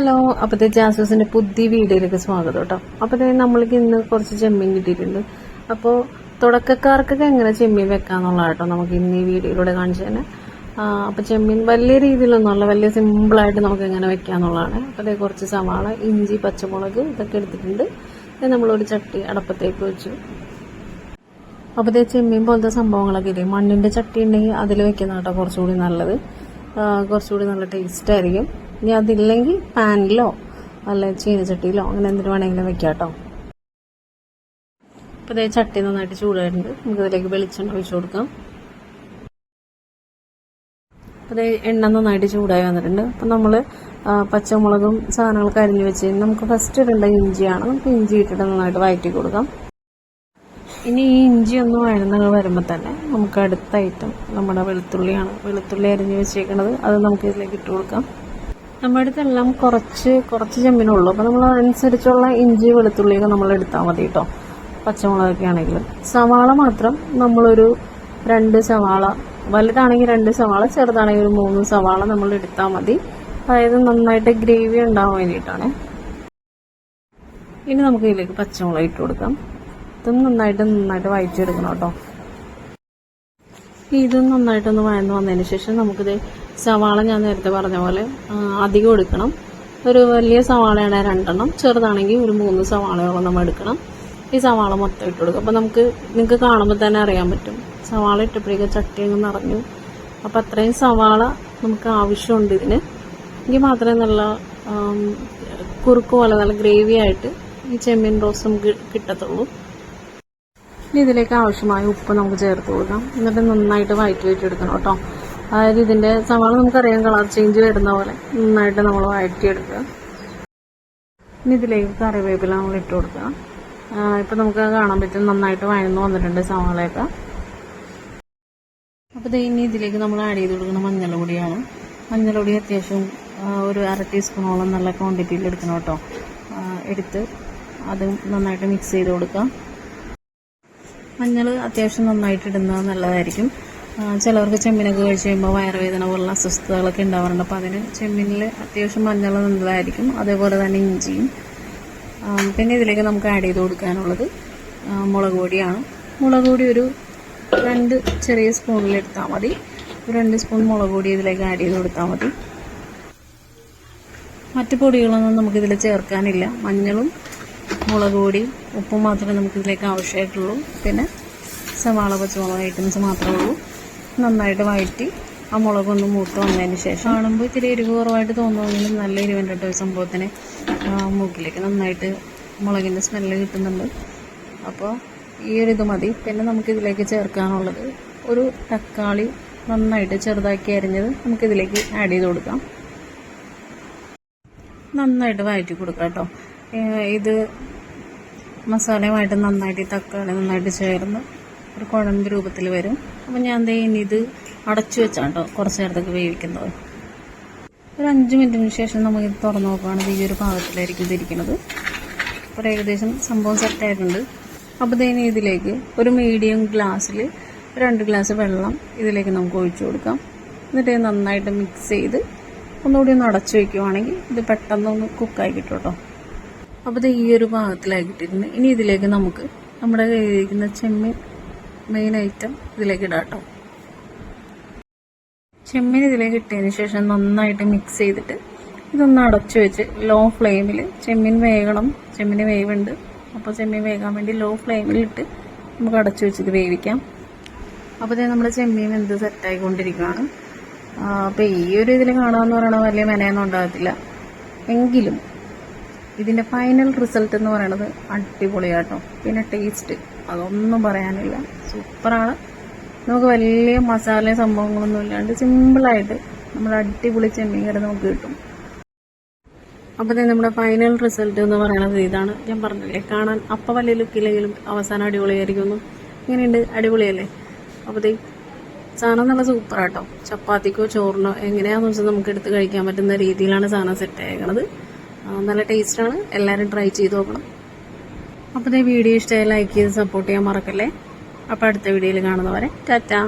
Hello അപ്പത്തെ ജാസൂസിന്റെ പുതിയ വീഡിയോയിലേക്ക് സ്വാഗതം കേട്ടോ. അപ്പത്തെ നമ്മൾക്ക് ഇന്ന് കുറച്ച് ചെമ്മീൻ കിട്ടിയിട്ടുണ്ട്. അപ്പോൾ തുടക്കക്കാർക്കൊക്കെ എങ്ങനെ ചെമ്മീൻ വെക്കാന്നുള്ള കേട്ടോ നമുക്ക് ഇന്ന് ഈ വീഡിയോയിലൂടെ കാണിച്ചു തന്നെ. അപ്പോൾ ചെമ്മീൻ വലിയ രീതിയിലൊന്നുമല്ല വലിയ സിമ്പിളായിട്ട് നമുക്ക് എങ്ങനെ വെക്കാന്നുള്ളതാണ്. അപ്പോൾ കുറച്ച് സവാള ഇഞ്ചി പച്ചമുളക് ഇതൊക്കെ എടുത്തിട്ടുണ്ട്. നമ്മളൊരു ചട്ടി അടപ്പത്തേക്ക് വെച്ചു. അപ്പോൾ ഇതേ ചെമ്മീൻ പോലത്തെ സംഭവങ്ങളൊക്കെ ഇല്ലേ? മണ്ണിന്റെ ചട്ടി ഉണ്ടെങ്കിൽ അതിൽ വെക്കുന്ന കേട്ടോ കുറച്ചുകൂടി നല്ലത്. കുറച്ചുകൂടി നല്ല ടേസ്റ്റ് ആയിരിക്കും. ഇനി അതില്ലെങ്കിൽ പാനിലോ അല്ല ചീനച്ചട്ടിയിലോ അങ്ങനെ എന്തിനു വേണമെങ്കിലും വെക്കാം കേട്ടോ അപ്പോൾ ഇതേ ചട്ടി നന്നായിട്ട് ചൂടായിട്ടുണ്ട്. നമുക്ക് ഇതിലേക്ക് വെളിച്ചെണ്ണ ഒഴിച്ചു കൊടുക്കാം. അതേ എണ്ണ നന്നായിട്ട് ചൂടായി വന്നിട്ടുണ്ട്. അപ്പം നമ്മൾ പച്ചമുളകും സാധനങ്ങളൊക്കെ അരിഞ്ഞു വെച്ച് നമുക്ക് ഫസ്റ്റ് ഇടേണ്ട ഇഞ്ചിയാണ്. നമുക്ക് ഇഞ്ചി ഇട്ടിട്ട് നന്നായിട്ട് വഴറ്റി കൊടുക്കാം. ഇനി ഈ ഇഞ്ചി ഒന്ന് വഴന്ന് വരുമ്പോൾ തന്നെ നമുക്ക് അടുത്ത ഐറ്റം നമ്മുടെ വെളുത്തുള്ളിയാണ്. വെളുത്തുള്ളി അരിഞ്ഞു വെച്ചേക്കുന്നത് അത് നമുക്ക് ഇതിലേക്ക് ഇട്ട് കൊടുക്കാം. നമ്മുടെ അടുത്തെല്ലാം കുറച്ച് കുറച്ച് ചെമ്പിനുള്ളൂ അപ്പോൾ നമ്മൾ അനുസരിച്ചുള്ള ഇഞ്ചി വെളുത്തുള്ളിയൊക്കെ നമ്മൾ എടുത്താൽ മതി കേട്ടോ പച്ചമുളകൊക്കെ ആണെങ്കിൽ സവാള മാത്രം നമ്മളൊരു രണ്ട് സവാള വലുതാണെങ്കിൽ രണ്ട് സവാള ചെറുതാണെങ്കിൽ ഒരു മൂന്ന് സവാള നമ്മൾ എടുത്താൽ മതി. അതായത് നന്നായിട്ട് ഗ്രേവി ഉണ്ടാവാൻ വേണ്ടിയിട്ടാണ്. ഇനി നമുക്ക് ഇതിലേക്ക് പച്ചമുളക് ഇട്ട് കൊടുക്കാം. ഇതും നന്നായിട്ട് നന്നായിട്ട് വഴറ്റിയെടുക്കണം കേട്ടോ ഇതും നന്നായിട്ടൊന്ന് വഴന്ന് വന്നതിന് ശേഷം നമുക്കിത് സവാള ഞാൻ നേരത്തെ പറഞ്ഞ പോലെ അധികം എടുക്കണം. ഒരു വലിയ സവാളയാണ് രണ്ടെണ്ണം. ചെറുതാണെങ്കിൽ ഒരു മൂന്ന് സവാളയോളം നമ്മൾ എടുക്കണം. ഈ സവാള മൊത്തം ഇട്ട് കൊടുക്കും. അപ്പം നമുക്ക് നിങ്ങൾക്ക് കാണുമ്പോൾ തന്നെ അറിയാൻ പറ്റും. സവാള ഇട്ടപ്പോഴേക്കും ചട്ടി അങ്ങ് നിറഞ്ഞു. അപ്പം അത്രയും സവാള നമുക്ക് ആവശ്യമുണ്ട് ഇതിന്. എങ്കിൽ മാത്രമേ നല്ല കുറുക്ക് പോലെ നല്ല ഗ്രേവി ആയിട്ട് ഈ ചെമ്മീൻ റോസ് നമുക്ക് കിട്ടത്തുള്ളൂ. ഇനി ഇതിലേക്ക് ആവശ്യമായ ഉപ്പ് നമുക്ക് ചേർത്ത് കൊടുക്കാം. എന്നിട്ട് നന്നായിട്ട് വയറ്റി വെച്ചെടുക്കണം കേട്ടോ. അതായത് ഇതിന്റെ സവാള നമുക്കറിയാം കളർ ചേഞ്ച് വരുന്ന പോലെ നന്നായിട്ട് നമ്മൾ വഴറ്റിയെടുക്കുക. ഇനി ഇതിലേക്ക് കറിവേപ്പില നമ്മൾ ഇട്ട് കൊടുക്കുക. ഇപ്പൊ നമുക്ക് കാണാൻ പറ്റും നന്നായിട്ട് വഴന്ന് വന്നിട്ടുണ്ട് സവാളയൊക്കെ. അപ്പോൾ ഇനി ഇതിലേക്ക് നമ്മൾ ആഡ് ചെയ്ത് കൊടുക്കുന്ന മഞ്ഞൾപൊടിയാണ്. മഞ്ഞൾപൊടി അത്യാവശ്യം ഒരു അര ടീസ്പൂണോളം നല്ല ക്വാണ്ടിറ്റിയിൽ എടുക്കണം കേട്ടോ. എടുത്ത് അത് നന്നായിട്ട് മിക്സ് ചെയ്ത് കൊടുക്കാം. മഞ്ഞൾ അത്യാവശ്യം നന്നായിട്ട് ഇടുന്നത് നല്ലതായിരിക്കും. ചിലവർക്ക് ചെമ്മീനൊക്കെ കഴിച്ച് കഴിയുമ്പോൾ വയറുവേദന പോലുള്ള അസ്വസ്ഥതകളൊക്കെ ഉണ്ടാവാറുണ്ട്. അപ്പോൾ അതിന് ചെമ്മീനിൽ അത്യാവശ്യം മഞ്ഞൾ നല്ലതായിരിക്കും. അതേപോലെ തന്നെ ഇഞ്ചിയും. പിന്നെ ഇതിലേക്ക് നമുക്ക് ആഡ് ചെയ്ത് കൊടുക്കാനുള്ളത് മുളക് പൊടിയാണ്. മുളക് പൊടി ഒരു രണ്ട് ചെറിയ സ്പൂണിൽ എടുത്താൽ മതി. രണ്ട് സ്പൂൺ മുളക് പൊടി ഇതിലേക്ക് ആഡ് ചെയ്ത് കൊടുത്താൽ മതി. മറ്റു പൊടികളൊന്നും നമുക്കിതിൽ ചേർക്കാനില്ല. മഞ്ഞളും മുളക് പൊടി ഉപ്പും മാത്രമേ നമുക്കിതിലേക്ക് ആവശ്യമായിട്ടുള്ളൂ. പിന്നെ സവാള പച്ചമുളക് ഐറ്റംസ് മാത്രമേ ഉള്ളൂ. നന്നായിട്ട് വഴറ്റി ആ മുളകൊന്ന് മൂത്ത് വന്നതിന് ശേഷം കാണുമ്പോൾ ഇത്തിരി എരിവ് കുറവായിട്ട് തോന്നുമെങ്കിലും നല്ല എരിവുണ്ട് കേട്ടോ സംഭവത്തിന്. മൂക്കിലേക്ക് നന്നായിട്ട് മുളകിന്റെ സ്മെല്ല് കിട്ടുന്നുണ്ട്. അപ്പോൾ ഈ ഒരു ഇത് മതി. പിന്നെ നമുക്കിതിലേക്ക് ചേർക്കാനുള്ളത് ഒരു തക്കാളി നന്നായിട്ട് ചെറുതാക്കി അരിഞ്ഞത് നമുക്കിതിലേക്ക് ആഡ് ചെയ്ത് കൊടുക്കാം. നന്നായിട്ട് വഴറ്റി കൊടുക്കാം കേട്ടോ ഇത് മസാലയുമായിട്ട് നന്നായിട്ട് തക്കാളി നന്നായിട്ട് ചേർന്ന് ഒരു കുഴമ്പ് രൂപത്തിൽ വരും. അപ്പം ഞാൻ ദേ ഇനി ഇത് അടച്ചു വെച്ചാണ് കേട്ടോ കുറച്ച് നേരത്തേക്ക് വേവിക്കുന്നത്. ഒരു അഞ്ച് മിനിറ്റിന് ശേഷം നമുക്ക് ഇത് തുറന്ന് നോക്കുകയാണെങ്കിൽ ഈ ഒരു പാകത്തിലായിരിക്കും ഇതിരിക്കുന്നത് അപ്പോൾ ഏകദേശം സംഭവം സെറ്റായിട്ടുണ്ട് അപ്പോൾ ഇനി ഇതിലേക്ക് ഒരു മീഡിയം ഗ്ലാസ്സിൽ രണ്ട് ഗ്ലാസ് വെള്ളം ഇതിലേക്ക് നമുക്ക് ഒഴിച്ചു കൊടുക്കാം. എന്നിട്ട് നന്നായിട്ട് മിക്സ് ചെയ്ത് ഒന്നുകൂടി ഒന്ന് അടച്ചു വയ്ക്കുവാണെങ്കിൽ ഇത് പെട്ടെന്നൊന്ന് കുക്കായി കിട്ടും കേട്ടോ. അപ്പോൾ ഇത് ഈ ഒരു പാകത്തിലാക്കിയിട്ടിരുന്നു ഇനി ഇതിലേക്ക് നമുക്ക് നമ്മുടെ കയ്യിലിരിക്കുന്ന ചെമ്മീൻ മെയിൻ ഐറ്റം ഇതിലേക്ക് ഇടാം കേട്ടോ ചെമ്മീൻ ഇതിലേക്ക് ഇട്ടതിന് ശേഷം നന്നായിട്ട് മിക്സ് ചെയ്തിട്ട് ഇതൊന്ന് അടച്ചു വെച്ച് ലോ ഫ്ലെയിമിൽ ചെമ്മീൻ വേകണം. ചെമ്മീൻ വേവുണ്ട്. അപ്പോൾ ചെമ്മീൻ വേകാൻ വേണ്ടി ലോ ഫ്ലെയിമിൽ ഇട്ട് നമുക്ക് അടച്ചു വെച്ചിട്ട് വേവിക്കാം. അപ്പോൾ ഇതേ നമ്മുടെ ചെമ്മീൻ എന്ത് സെറ്റായിക്കൊണ്ടിരിക്കുകയാണ് അപ്പോൾ ഈ ഒരു ഇതിൽ കാണാമെന്ന് പറയുന്നത് വലിയ മെനയൊന്നും ഉണ്ടാകത്തില്ല. എങ്കിലും ഇതിന്റെ ഫൈനൽ റിസൾട്ട് എന്ന് പറയുന്നത് അടിപൊളിയാട്ടോ. പിന്നെ ടേസ്റ്റ് അതൊന്നും പറയാനില്ല. സൂപ്പറാണ് നമുക്ക് വലിയ മസാല സംഭവങ്ങളൊന്നും ഇല്ലാണ്ട് സിമ്പിളായിട്ട് നമ്മൾ അടിപൊളി ചെമ്മീൻ നമുക്ക് കിട്ടും. അപ്പോൾ തന്നെ നമ്മുടെ ഫൈനൽ റിസൾട്ട് എന്ന് പറയുന്നത് ഇതാണ്. ഞാൻ പറഞ്ഞില്ലേ കാണാൻ അപ്പം വലിയ ലുക്കില്ലെങ്കിലും അവസാനം അടിപൊളിയായിരിക്കുന്നു ഇങ്ങനെയുണ്ട് അടിപൊളിയല്ലേ? ദേ സാധനം നല്ല സൂപ്പറാട്ടോ ചപ്പാത്തിക്കോ ചോറിനോ എങ്ങനെയാണെന്ന് വെച്ചാൽ നമുക്ക് എടുത്ത് കഴിക്കാൻ പറ്റുന്ന രീതിയിലാണ് സാധനം സെറ്റ് ആയേക്കണത്. ആ, നല്ല ടേസ്റ്റാണ്. എല്ലാവരും ട്രൈ ചെയ്ത് നോക്കണം. അപ്പോൾ ഈ വീഡിയോ ഇഷ്ടമായി ലൈക്ക് ചെയ്ത് സപ്പോർട്ട് ചെയ്യാൻ മറക്കല്ലേ? അപ്പോൾ അടുത്ത വീഡിയോയിൽ കാണുന്നവരെ ടാറ്റാ.